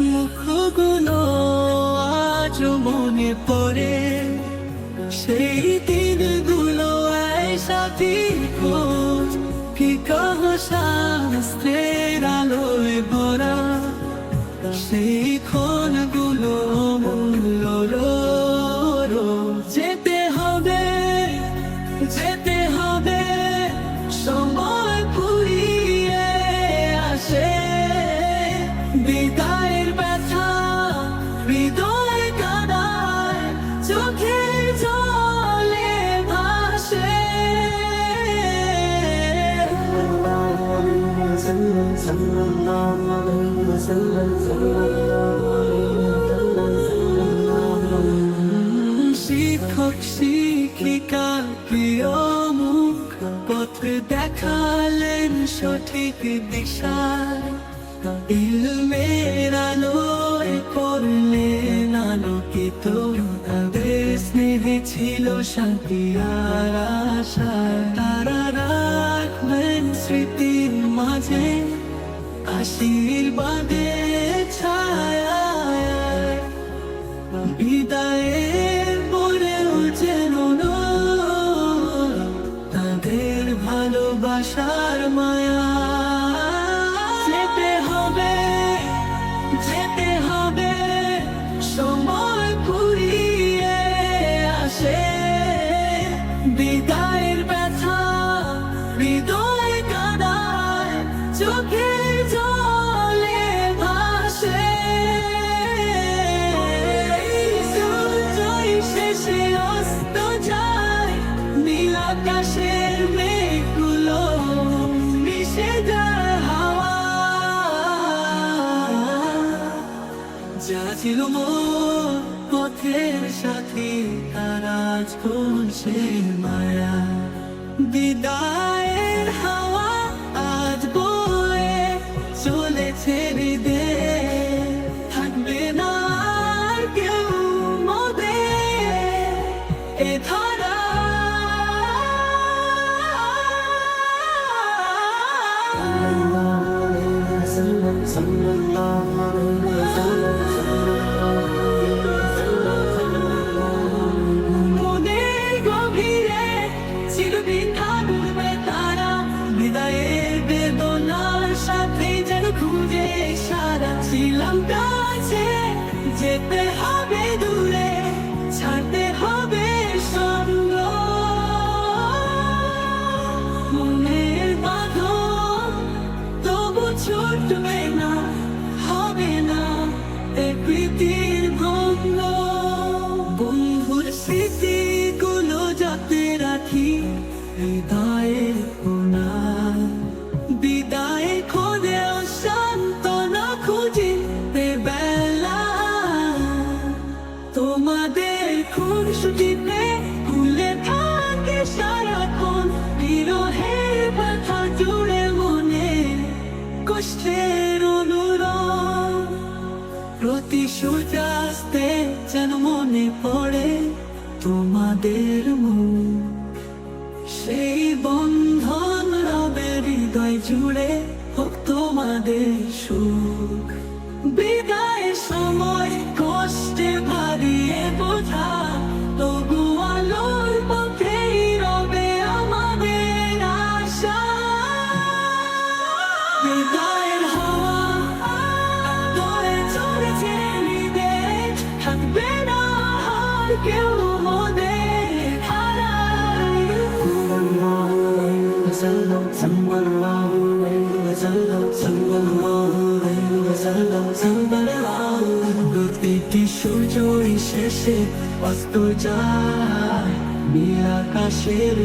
মুখগুলো আজ মনে পড়ে। সেই দিনগুলো এই সাথী খোঁজ কি কহ শাস্ত্রের আলোয় ভরা। সেই ক্ষণগুলো হৃদয় কাদায় চোখে জলে ভাসে। শিক্ষক প্রিয় মুখ পথ দেখালেন সঠিক দিশা। ইলমের আলোয় করলেন আলোকিত তাদের স্নেহে ছিল শান্তি আর আশা। তারা রাখবেন স্মৃতির মাঝে আশীর্বাদের ছায়া বিদায়ের পরেও যেন তাদের ভালোবাসার মায়া। ছিল মোর পথের সাথী, তার কোন সে মায়া। বিদায়ের হাওয়া আজ বয়ে চলেছে হৃদয়ে। থাকবে না আর কেউ বিদায়ের বেদনার সাথে যেন খুঁজে সারা ছিলাম কাছে যেতে তোমাদের খুন ছুটিতে ভুলে থাকে সারাক্ষণ। বিরহের ব্যথা জুড়ে মনে কষ্টের অনুরোধ। প্রতি সূর্যাস্তে যেন মনে পড়ে তোমাদের মুখ। সেই বন্ধন রবে হৃদয় জুড়ে বিদায়ের হাওয়া তোরে চলেছে নিবে থাকবে না আর কেউ মোদের হারায় প্রতিটি সূর্যই শেষে অস্ত যায়। নীল আকাশের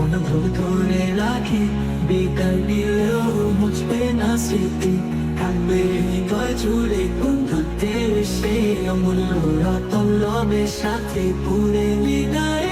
মেঘগুলো মন ধরে রাখে। বিকাল নিলেও মুছবে না স্মৃতি। থাকবে হৃদয় জুড়ে বন্ধুত্বের সেই অমূল্য রতন লবের সাথে। পুরে বিদায়